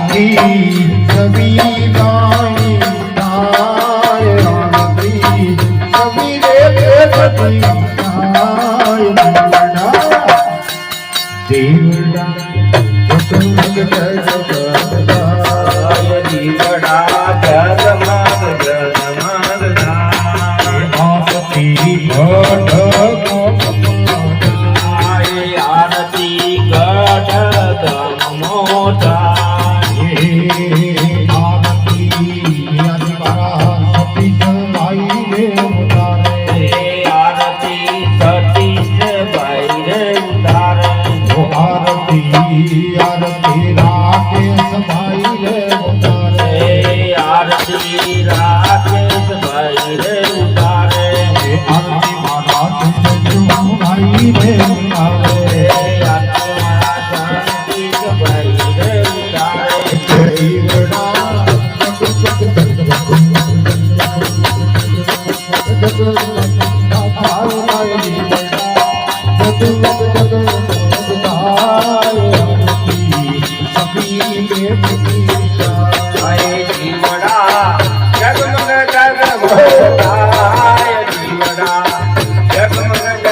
રામપ્રી કવિ વાણી તારે રામપ્રી કવિ રે પતિ દેવડા આરતી ગઢ મોટા આરતી આરતી રાકેશ ભાઈ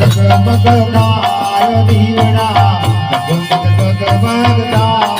જગમગ માર દીવડા જગમગ જગમગ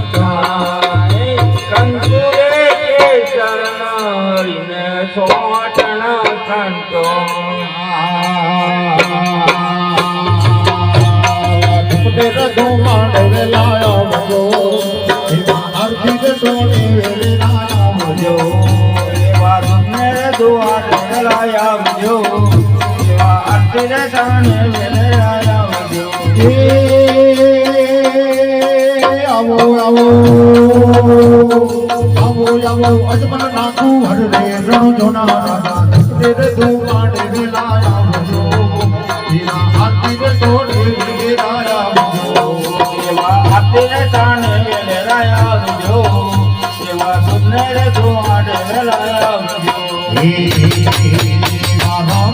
આવો આવો આવો આવો અજમન નાખું હર રે રણ જોના રાજા ઢુકડે રધો માંડવે લાયા મજો એમાં આરતી રે સોને વેલે મજો એવા અતિરે તાણે વેલે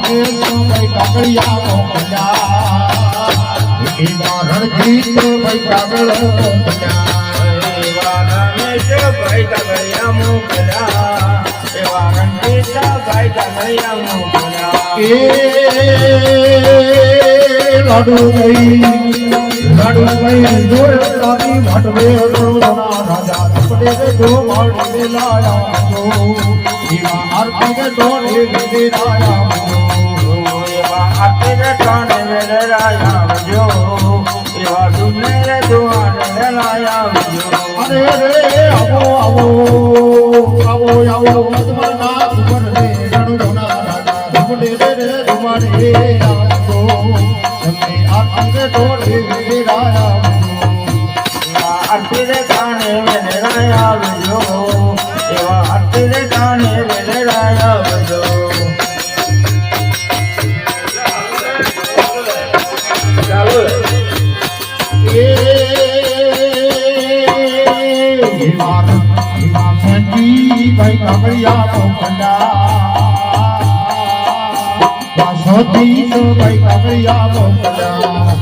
દુને દુઆર લાયા એવા રમેશ ભાઈ કાગળિયા મોકલ્યા એવા રણજીત ભાઈ ભાઈ ભાઈ રાજા અતિરે તાણે વેલે આયા એવા દુને દુઆર લાયા અરે રે, આવો આવો આવો આવો મતમર ના ઉપર રે રણુ જોના રાજા. ધુમડે રે રે ધુમાડે આવો તમને આરતી કે દોડે ભાઈ કાગળિયા મોકલ્યા ભાઈ કાગળિયા મોકલ્યા